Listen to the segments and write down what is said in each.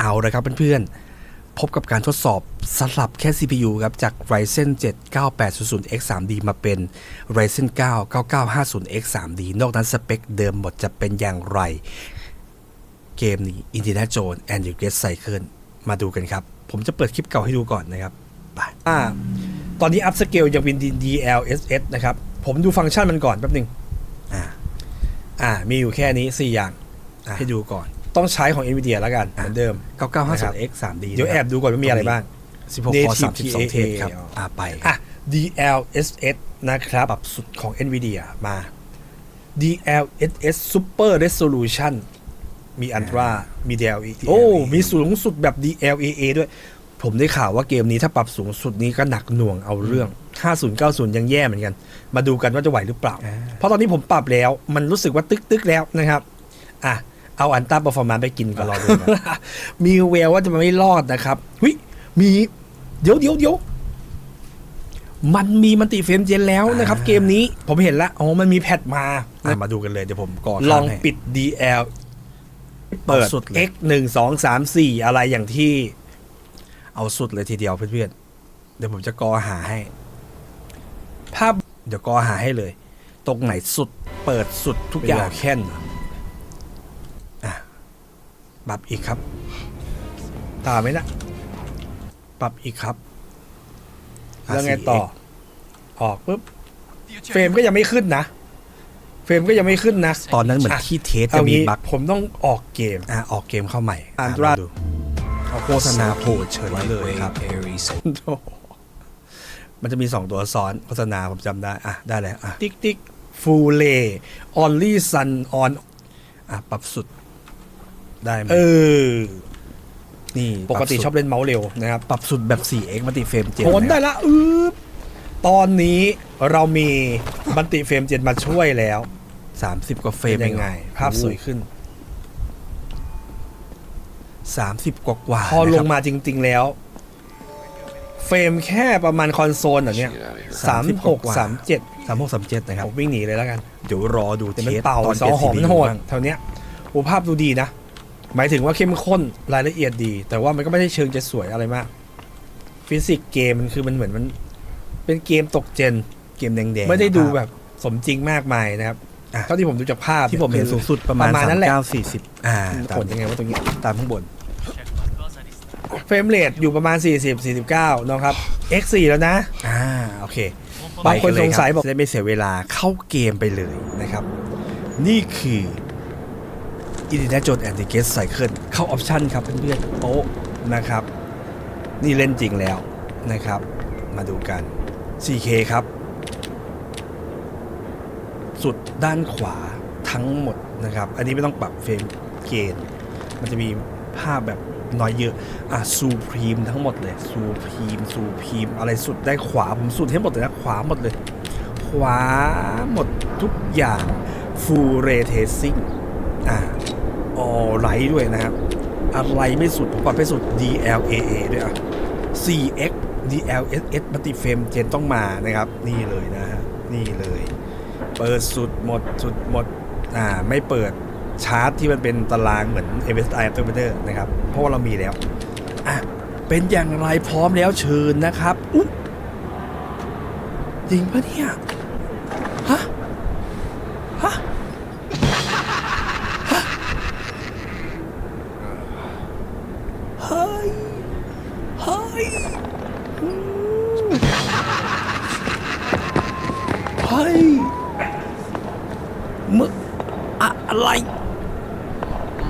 เอาละครับเพื่อนๆ พบกับการทดสอบสลับแค่ CPU ครับ จาก Ryzen 7 9800X 3D มาเป็น Ryzen 9 9950X 3D นอกนั้นสเปคเดิมหมดจะเป็นอย่างไร เกมนี้ Indiana Jones and the Great Cycle มาดูกันครับ ผมจะเปิดคลิปเก่าให้ดูก่อนนะครับไปอ่าตอนนี้อัพสเกลยังเป็น DLSS นะครับ ผมดูฟังก์ชันมันก่อนแป๊บหนึงอ่า อ่า มีอยู่แค่นี้ 4 อย่างให้ดูก่อน ต้องใช้ของ NVIDIA แล้วกัน เหมือนเดิม 9950X 3D เดี๋ยวแอบดูก่อนว่ามีอะไรบ้าง 16 Native คอ32 เทสครับ TAA อ่าไปอะ DLSS นะครับปรับสุดของ NVIDIA มา DLSS Super Resolution มี Ultra มี DLE โอ้ มีสูงสุดแบบ DLAA ด้วย ผมได้ข่าวว่าเกมนี้ถ้าปรับสูงสุดนี้ก็หนักหน่วงเอาเรื่อง 5090 ยังแย่เหมือนกัน มาดูกันว่าจะไหวหรือเปล่าอ่าเพราะตอนนี้ผมปรับแล้ว มันรู้สึกว่าตึกตึกๆแล้วนะครับ อะ เอาอันต้าเปอร์ฟอร์มานไปกินก่อนรอดูนะมีแววว่าจะไม่รอดนะครับหุยมี เดี๋ยวเดี๋ยวเดี๋ยวมันมีมันติเฟรมเจนแล้วนะครับ เกมนี้ผมเห็นแล้วอ๋อมันมีแพทมาอะมาดูกันเลยเดี๋ยวผมกอลองข้างให้ปิด DL เปิดเอาสุดเลย X หนึ่งสองสามสี่อะไรอย่างที่ เอาสุดเลยทีเดียวเพื่อนๆเดี๋ยวผมจะกอหาให้ ภาพเดี๋ยวกอหาให้เลย ตรงไหนสุด เปิดสุดทุกทุกออย่าย่างงแค่นเหรอ ปรับอีกครับ ตามไหมนะปรับอีกครับ แล้วไงต่อ ออกปุ๊บ เฟรมก็ยังไม่ขึ้นนะ เฟรมก็ยังไม่ขึ้นนะ ตอนนั้นเหมือนอะที่เทสเอาจะมีงี้บั๊กผมต้องออกเกม อะออกเกมเข้าใหม่อ่านะตรามาดูเอาโฆษณาโผล่เฉยเลยครับมันจะมีสองตัวซ้อนโฆษณาผมจำได้ อะ ได้แล้วอะ ติ๊กติ๊กฟูเล่ออนลี่ซันออนอะ ปรับสุด ได้ไหมเออ นี่ปกติรับสุดชอบเล่นเมาส์เร็วนะครับ ปรับสุดแบบ 4x มัลติเฟรมเจนโหนได้ละอืบตอนนี้เรามีบันติเฟรมเจนมาช่วยแล้วสามสิบกว่าเฟรเป็มนยังไง ภาพสวยขึ้นสามสิบกว่ากว่าพอลงนะครับมาจริง ๆ แล้ว เฟรมแค่ประมาณคอนโซลเหรอเนี่ยสามหกสามเจ็ดสามหกสามเจ็ดนะครับผมวิ่งหนีเลยแล้วกัน เดี๋ยวรอดูเดี๋ยวเทมันสเป่าตอนสอเจ็ดหซีอมพีมันโหดบ้างเท่าเนี้ยโอ้ภาพดูดีนะ หมายถึงว่าเข้มข้นรายละเอียดดี แต่ว่ามันก็ไม่ได้เชิงจะสวยอะไรมาก ฟิสิกส์เกมมันคือมันเหมือนมัน เป็นเกมตกเจน เกมแดงๆไม่ได้ดูนะครับแบบสมจริงมากมายนะครับอะเท่าที่ผมดูจากภาพที่ผมเห็นคือสูงสุดประมาณประมาณนั้สามนแหละเก้าสี่สิบอ่าผลยังไงว่าตรงนี้ตามข้างบนเฟรมเรทอยู่ประมาณ 40 49เนาะครับ X4 แล้วนะ อ่า โอเค บางคนไปกัเลสงสัยรับบอกจะได้ไม่เสียเวลาเข้าเกมไปเลยนะครับ นี่คือ Indiana Jones and the Great Cycle เข้าออปชันครับเพื่อนๆโป๊ะนะครับ นี่เล่นจริงแล้วนะครับ มาดูกัน 4K ครับ สุดด้านขวาทั้งหมดนะครับ อันนี้ไม่ต้องปรับเฟรมเกณฑ์มันจะมีภาพแบบน้อยเยอะ อะซูพรีมทั้งหมดเลยซูพรีมซูพรีมอะไรสุดได้ขวา ผมสุดให้หมดเลยนะ ขวาหมดเลย ขวาหมดทุกอย่างฟูเรเทซิ่ง ออไรด้วยนะครับ อะไรไม่สุดผมปรับไปสุด DLAA ด้วยอะ 4x DLSS มัติเฟมเจนต้องมานะครับ นี่เลยนะฮะนี่เลย เปิดสุดหมดสุดหมดอ่าไม่เปิดชาร์ตที่มันเป็นตารางเหมือน MSI Afterburner นะครับ เพราะว่าเรามีแล้วอะเป็นอย่างไรพร้อมแล้วเชิญนะครับอุ๊ยจริงปะเนี่ย ฮะ ฮะ ฮะ เฮ้ย เฮ้ยมึงอะอะไร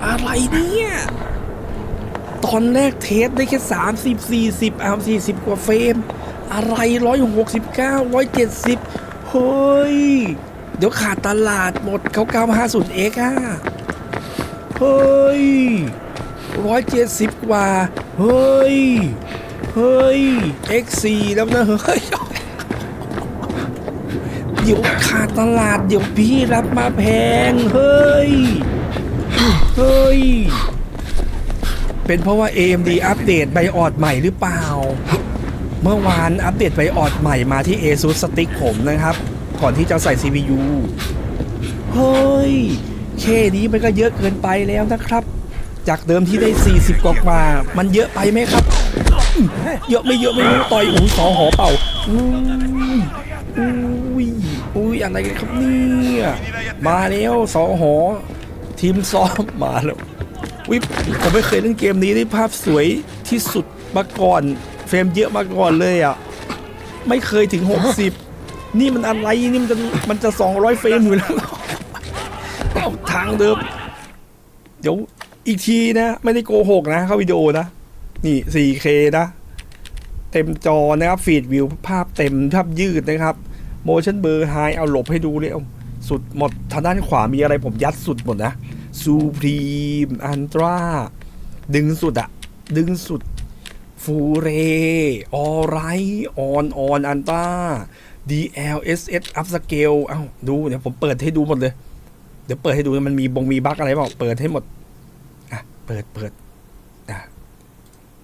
อะไรเนี่ย ตอนแรกเทสได้แค่สามสิบสี่สิบอาสี่สิบกว่าเฟรม อะไรร้อยหกสิบเก้าร้อยเจ็ดสิบเฮ้ย เดี๋ยวขาดตลาดหมดเก้าเก้าห้าศูนย์เอ็กอะเฮ้ยร้อยเจ็ดสิบกว่า เฮ้ย เฮ้ย X4 แล้วนะเฮ้ยเดี๋ยวขาดตลาดเดี๋ยวพี่รับมาแพง เฮ้ย เฮ้ย เป็นเพราะว่า AMD อัปเดตไบออดใหม่หรือเปล่า เมื่อวานอัปเดตไบออดใหม่มาที่ ASUS Stick ผมนะครับ ก่อนที่จะใส่ CPU เฮ้ยแค่นี้มันก็เยอะเกินไปแล้วนะครับ จากเดิมที่ได้ 40 กว่ากว่า มันเยอะไปไหมครับ เยอะไม่เยอะไม่รู้ต่อยอุ้สอหอเป่าอุ้ยอุ้ยอุ้ยอะไรกันครับเนี่ยมาแล้วสอหอทีมซ้อมมาแล้ววิผมไม่เคยเล่นเกมนี้ได้ภาพสวยที่สุดมาก่อนเฟรมเยอะมาก่อนเลยอะไม่เคยถึง 60 นี่มันอะไรนี่มันจะมันจะ 200 เฟรมอยู่แล้วเอาทางเดิม เดี๋ยวอีกทีนะ ไม่ได้โกหกนะ เข้าวิดีโอนะ นี่ 4K นะ เต็มจอนะครับฟีดวิวภาพเต็มภาพยืดนะครับ motion blur high เอาหลบให้ดูเลยเอาสุดหมดทางด้านขวามีอะไรผมยัดสุดหมดนะ supreme ultra ดึงสุดอะดึงสุดฟูเรออไรออนออนอันต้า DLSS up scale เอ้าดูเดี๋ยวผมเปิดให้ดูหมดเลย เดี๋ยวเปิดให้ดูมันมีบงมีบั๊กอะไรเปล่าเปิดให้หมด อะ เปิดเปิดอะ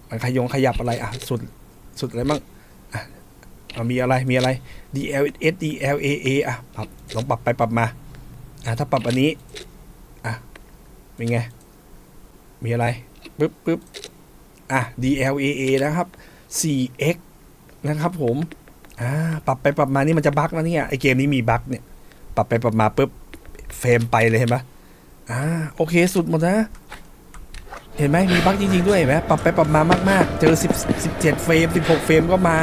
มันขยงขยับอะไรอะสุดสุดอะไรบ้างอะมีอะไรมีอะไร DLSS DLAA อะปรับลองปรับไปปรับมาอะถ้าปรับอันนี้อะเป็นไง มีอะไรปึ๊บปึ๊บอะ DLAA นะครับ 4x นะครับผมอ่าปรับไปปรับมานี่มันจะบั๊กนะเนี่ยไอเกมนี้มีบั๊กเนี่ย ปรับไปปรับมาปุ๊บเฟรมไปเลยเห็นปะอ่าโอเคสุดหมดนะ เห็นไหมมีบั๊กจริงๆด้วยเห็นไหมปรับไปปรับมามากๆ เจอ10 17เฟรม16 เฟรมก็มา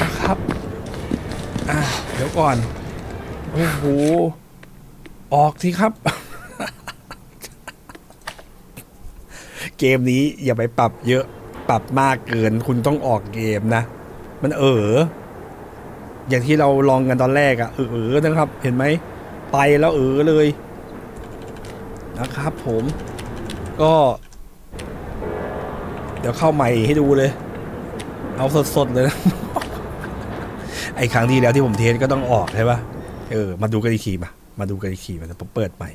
นะครับอ่าเดี๋ยวก่อน โอ้โห ออกสิครับ เกมนี้อย่าไปปรับเยอะปรับมากเกินคุณต้องออกเกมนะ มันเอออย่างที่เราลองกันตอนแรกอะเออเออนะครับ เห็นไหม ไปแล้วเออเลย นะครับผม ก็ เดี๋ยวเข้าใหม่ให้ดูเลย เอาสดๆเลยนะ ไอ้ครั้งที่แล้วที่ผมเทสก็ต้องออกใช่ปะเออ มาดูกันอีกทีมา มาดูกันอีกทีมาแต่ผมเปิดใหม่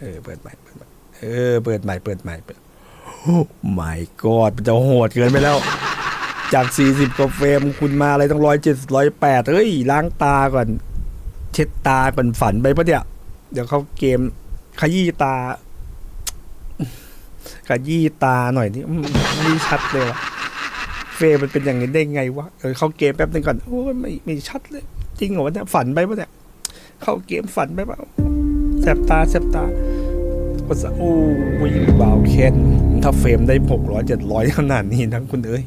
เออ เปิดใหม่ เปิดใหม่ เออ เปิดใหม่ เปิดใหม่ เปิดโอ้ my god มันจะโหดเกินไปแล้ว จาก 40กว่าเฟรมคุณมาอะไรต้องร้อยเจ็ดร้อยแปดเฮ้ย ล้างตาก่อน เช็ดตาก่อนฝันไปปะเนี่ย เดี๋ยวเขาเกมขยี้ตา ขยี้ตาหน่อยนี่อืมไม่ชัดเลยวะเฟรมมันเป็นอย่างนี้ได้ไงวะเออเข้าเกมแป๊บนึงก่อนโอ้ยไม่ไม่ชัดเลย จริงเหรอวะเนี่ยฝันไปปะเนี่ยเข้าเกมฝันไปปะแสบตาแสบตาก็จะโอ้ยบาวเคนถ้าเฟรมได้หกร้อยเจ็ดร้อยขนาดนี้นะคุณเอ้ย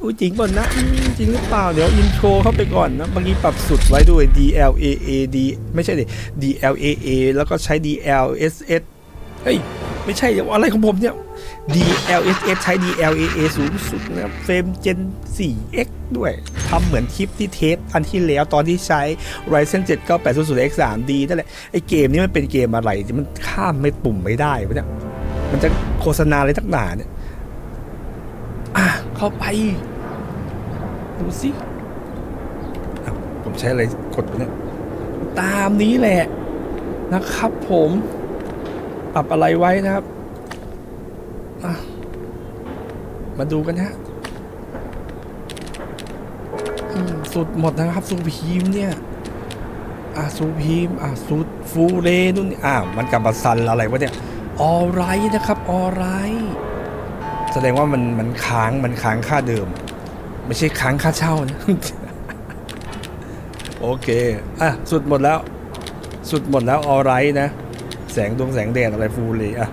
อู้จริงป่ะนะ จริงหรือเปล่า เดี๋ยวอินโทรเข้าไปก่อนนะเมื่อกี้ปรับสุดไว้ด้วย DLAA D ไม่ใช่ดิ DLAA แล้วก็ใช้ DLSS เฮ้ย ไม่ใช่อะไรของผมเนี่ย DLSS ใช้ DLAA สูงสุดนะครับเฟรม Gen 4X ด้วยทำเหมือนคลิปที่เทสอันที่แล้วตอนที่ใช้ Ryzen 7 9800X 3D นั่นแหละ ไอเกมนี้มันเป็นเกมอะไรที่มันข้ามไม่ปุ่มไม่ได้วะเนี่ย มันจะโฆษณาอะไรทักหนาเนี่ย อะ เข้าไป ดูสิผมใช้อะไรกดเนี่ย ตามนี้แหละนะครับผม ปรับอะไรไว้นะครับ มาดูกันฮะสุดหมดนะครับซูพีมเนี่ยอะซูพีมอะซูฟูเรนู่นนี่อะมันกลับมาซันอะไรวะเนี่ยออไรนะครับออไรแสดงว่ามันมันค้างมันค้างค่าเดิม ไม่ใช่ค้างค่าเช่านะโอเค อะ สุดหมดแล้ว สุดหมดแล้วออไรนะ แสงดวงแสงแดดอะไรฟูเลยอะ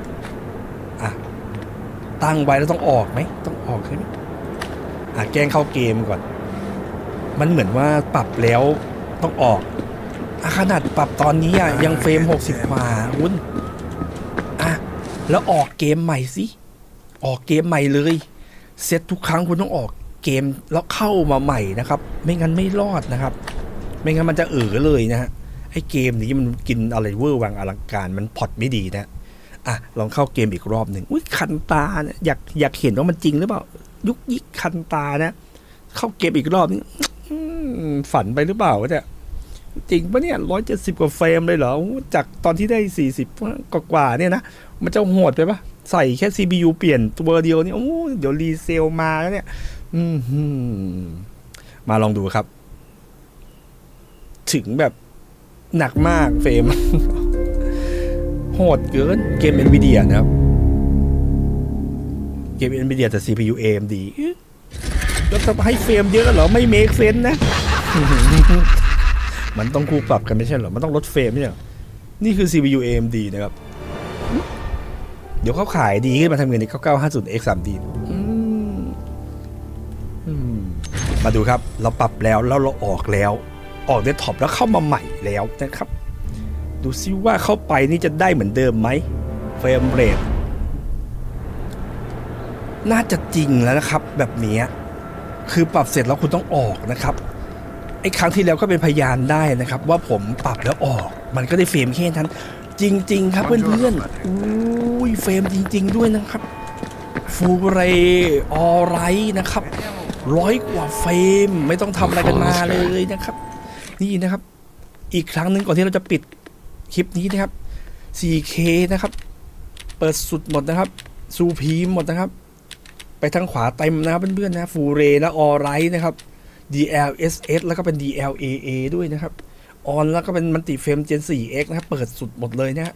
อะตั้งไว้แล้วต้องออกไหมต้องออกใช่ไหมอะแกล้งเข้าเกมก่อน มันเหมือนว่าปรับแล้วต้องออกอะขนาดปรับตอนนี้อะยังเฟรม 60 กว่าคุณอะแล้วออกเกมใหม่สิออกเกมใหม่เลยเซตทุกครั้งคุณต้องออกเกมแล้วเข้ามาใหม่นะครับ ไม่งั้นไม่รอดนะครับ ไม่งั้นมันจะเออเลยนะฮะ ไอ้เกมนี้มันกินอะไรเวอร์วังอลังการมันพอร์ตไม่ดีนะอะลองเข้าเกมอีกรอบหนึ่งอุ้ยคันตาเนี่ยอยากอยากเห็นว่ามันจริงหรือเปล่ายุกยิกคันตานะ เข้าเกมอีกรอบนึงฝันไปหรือเปล่าเนี่ยจริงปะเนี่ยร้อยเจ็ดสิบกว่าเฟรมเลยเหรอ จากตอนที่ได้สี่สิบกว่าเนี่ยนะ มันจะโหดไปปะใส่แค่ CPU เปลี่ยนตัวเดียวนี่โอ้เดี๋ยวรีเซลมาแล้วเนี่ย อืมมาลองดูครับ ถึงแบบ หนักมากเฟรม โหดเกินเกม NVIDIA นะครับ เกม NVIDIA แต่ CPU AMD เอ๊ะแล้วจะให้เฟรมเยอะเหรอ ไม่ make sense นะ มันต้องคู่ปรับกันไม่ใช่เหรอ มันต้องลดเฟรมไม่ใช่เหรอนี่คือ CPU AMD นะครับ เดี๋ยวเขาขายดีขึ้นมาทำเงินใน9950 X 3D มาดูครับ เราปรับแล้วแล้วเราออกแล้ว ออกเดสก์ท็อปแล้วเข้ามาใหม่แล้วนะครับ ดูซิว่าเข้าไปนี่จะได้เหมือนเดิมไหมเฟรมเรทน่าจะจริงแล้วนะครับ แบบเนี้ยคือปรับเสร็จแล้วคุณต้องออกนะครับไอ้ครั้งที่แล้วก็เป็นพยานได้นะครับ ว่าผมปรับแล้วออก มันก็ได้เฟรมแค่นั้น จริง ๆ ครับเพื่อนๆอุ้ยเฟรมจริง ๆ ด้วยนะครับฟูเรออไรนะครับร้อยกว่าเฟรมไม่ต้องทำอะไรกันมาเลยนะครับ นี่นะครับ อีกครั้งหนึ่งก่อนที่เราจะปิดคลิปนี้นะครับ 4K นะครับ เปิดสุดหมดนะครับซูพีมหมดนะครับ ไปทางขวาเต็มนะครับเพื่อนๆนะฟูเรและออไรนะครับ DLSS แล้วก็เป็น DLAA ด้วยนะครับออนแล้วก็เป็นมันติเฟรม Gen 4X นะครับ เปิดสุดหมดเลยนะฮะ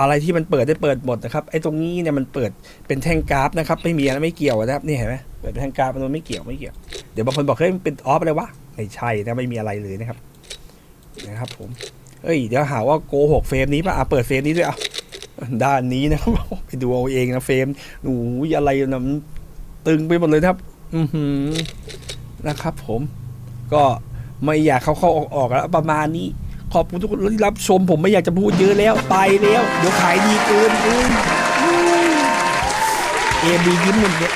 อะไรที่มันเปิดได้เปิดหมดนะครับไอ้ตรงนี้เนี่ยมันเปิดเป็นแท่งกราฟนะครับ ไม่มีอะไรไม่เกี่ยวนะครับนี่เห็นไหมเปิดเป็นแท่งกราฟมันไม่เกี่ยวไม่เกี่ยว เดี๋ยวบางคนบอกเฮ้ยมันเป็นออฟอะไรวะไม่ใช่นะไม่มีอะไรเลยนะครับ นะครับผมเอ้ยเดี๋ยวหาว่าโกหกเฟรมนี้ป่ะอะเปิดเฟรมนี้ด้วยอะด้านนี้นะครับไปดูเอาเองนะเฟรมหนูอะไรนะตึงไปหมดเลยนะครับ อือหือนะครับ ผมก็ไม่อยากเขาเข้าออกออกแล้วประมาณนี้ ขอบคุณทุกคนที่รับชม ผมไม่อยากจะพูดเยอะแล้วไปแล้ว เดี๋ยวขายดีเกินเอ็มบียิ้มหมดเนี่ย